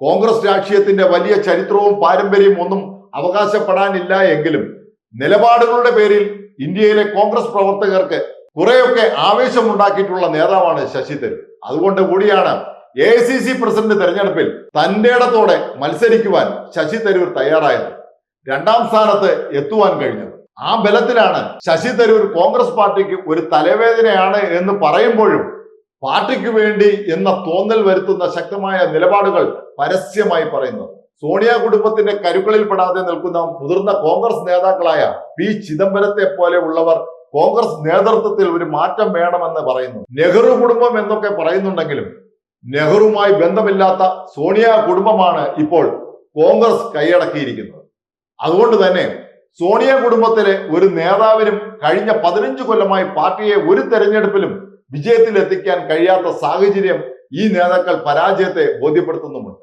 കോൺഗ്രസ് രാഷ്ട്രീയത്തിന്റെ വലിയ ചരിത്രവും പാരമ്പര്യവും ഒന്നും അവകാശപ്പെടാനില്ല എങ്കിലും നിലപാടുകളുടെ പേരിൽ ഇന്ത്യയിലെ കോൺഗ്രസ് പ്രവർത്തകർക്ക് കുറെയൊക്കെ ആവേശമുണ്ടാക്കിയിട്ടുള്ള നേതാവാണ് ശശി തരൂർ. അതുകൊണ്ട് കൂടിയാണ് എ സി സി പ്രസിഡന്റ് തെരഞ്ഞെടുപ്പിൽ തന്റെ ഇടത്തോടെ മത്സരിക്കുവാൻ ശശി തരൂർ തയ്യാറായത്. രണ്ടാം സ്ഥാനത്ത് എത്തുവാൻ കഴിഞ്ഞത്. ആ ബലത്തിലാണ് ശശി തരൂർ കോൺഗ്രസ് പാർട്ടിക്ക് ഒരു തലവേദനയാണ് എന്ന് പറയുമ്പോഴും പാർട്ടിക്ക് വേണ്ടി എന്ന തോന്നൽ വരുത്തുന്ന ശക്തമായ നിലപാടുകൾ പരസ്യമായി പറയുന്നു. സോണിയ കുടുംബത്തിന്റെ കരുക്കളിൽ പെടാതെ നിൽക്കുന്ന മുതിർന്ന കോൺഗ്രസ് നേതാക്കളായ പി ചിദംബരത്തെ പോലെ ഉള്ളവർ കോൺഗ്രസ് നേതൃത്വത്തിൽ ഒരു മാറ്റം വേണമെന്ന് പറയുന്നു. നെഹ്റു കുടുംബം എന്നൊക്കെ പറയുന്നുണ്ടെങ്കിലും നെഹ്റുവുമായി ബന്ധമില്ലാത്ത സോണിയ കുടുംബമാണ് ഇപ്പോൾ കോൺഗ്രസ് കൈയടക്കിയിരിക്കുന്നത്. അതുകൊണ്ട് തന്നെ സോണിയ കുടുംബത്തിലെ ഒരു നേതാവിനും കഴിഞ്ഞ പതിനഞ്ച് കൊല്ലമായി പാർട്ടിയെ ഒരു തെരഞ്ഞെടുപ്പിലും വിജയത്തിൽ എത്തിക്കാൻ കഴിയാത്ത സാഹചര്യം ഈ നേതാക്കൾ പരാജയത്തെ ബോധ്യപ്പെടുത്തുന്നുമുണ്ട്.